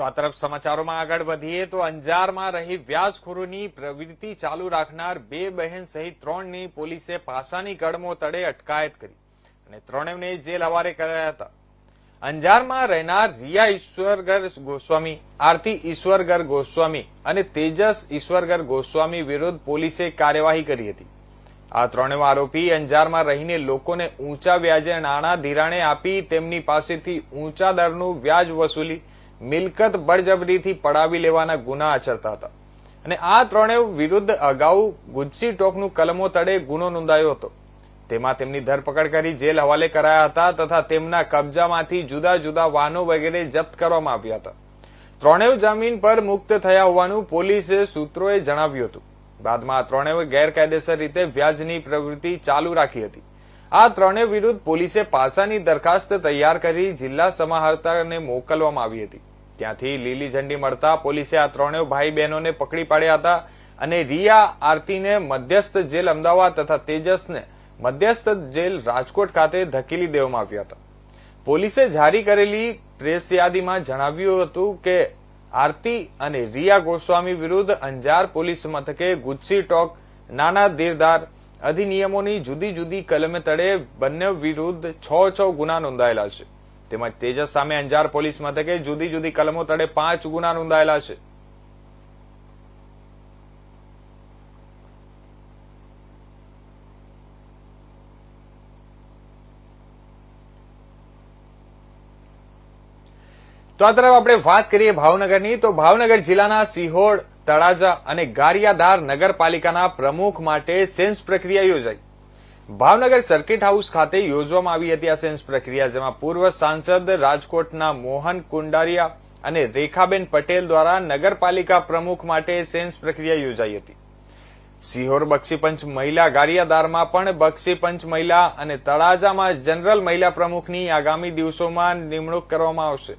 તો આ તરફ સમાચારોમાં આગળ વધીએ તો અંજારમાં રહી વ્યાજખોરોની પ્રવૃત્તિ ચાલુ રાખનાર બે બહેન સહિત ત્રણની પોલીસે પાસાની કડમો તળે અટકાયત કરી અને ત્રણેયને જેલ હવારે કરાયા હતા. અંજારમાં રહેનાર રિયા ઈશ્વરગર ગોસ્વામી, આરતી ઈશ્વરગર ગોસ્વામી અને તેજસ ઈશ્વરગર ગોસ્વામી વિરુદ્ધ પોલીસે કાર્યવાહી કરી હતી. આ ત્રણેય આરોપી અંજારમાં રહીને લોકોને ઊંચા વ્યાજે નાણાં ધિરાણે આપી તેમની પાસેથી ઊંચા દરનું વ્યાજ વસૂલી મિલકત બળજબરીથી પડાવી લેવાના ગુના આચરતા હતા. અને આ ત્રણેય વિરુદ્ધ અગાઉ ગુજસી ટોકનું કલમો તળે ગુનો નોંધાયો હતો. તેમાં તેમની ધરપકડ કરી જેલ હવાલે કરાયા હતા તથા તેમના કબજામાંથી જુદા જુદા વાહનો વગેરે જપ્ત કરવામાં આવ્યા હતા. ત્રણેય જામીન પર મુક્ત થયા હોવાનું પોલીસે સૂત્રોએ જણાવ્યું હતું. બાદમાં ત્રણેય ગેરકાયદેસર રીતે વ્યાજની પ્રવૃત્તિ ચાલુ રાખી હતી. આ ત્રણેય વિરુદ્ધ પોલીસે પાસાની દરખાસ્ત તૈયાર કરી જિલ્લા સમાહર્તાને મોકલવામાં આવી હતી. ત્યાંથી લીલી ઝંડી મળતા પોલીસે આ ત્રણેય ભાઈ બહેનોને પકડી પાડ્યા હતા અને રિયા આરતીને મધ્યસ્થ જેલ અમદાવાદ તથા તેજસને મધ્યસ્થ જેલ રાજકોટ ખાતે ધકેલી દેવામાં આવ્યા હતા. પોલીસે જારી કરેલી પ્રેસ યાદીમાં જણાવ્યું હતું કે આરતી અને રિયા ગોસ્વામી વિરુદ્ધ અંજાર પોલીસ મથકે ગુજસી ટોક નાના દેરદાર અધિનિયમોની જુદી જુદી કલમે તળે બંને વિરુદ્ધ છ છ ગુના નોંધાયેલા છે. તેમજ તેજસ સામે અંજાર પોલીસ મથકે જુદી જુદી કલમો તળે પાંચ ગુના નોંધાયેલા છે. તો આ તરફ આપણે વાત કરીએ ભાવનગરની. તો ભાવનગર જિલ્લાના સિહોળ તળાજા અને ગારિયાધાર નગરપાલિકાના પ્રમુખ માટે સેન્સ પ્રક્રિયા યોજાઈ. ભાવનગર સર્કિટ હાઉસ ખાતે યોજવામાં આવી હતી આ સેન્સ પ્રક્રિયા, જેમાં પૂર્વ સાંસદ રાજકોટના મોહન કુંડારિયા અને રેખાબેન પટેલ દ્વારા નગરપાલિકા પ્રમુખ માટે સેન્સ પ્રક્રિયા યોજાઈ હતી. સિહોર બક્ષીપંચ મહિલા ગારિયાદારમાં પણ બક્ષીપંચ મહિલા અને તળાજામાં જનરલ મહિલા પ્રમુખની આગામી દિવસોમાં નિમણૂક કરવામાં આવશે.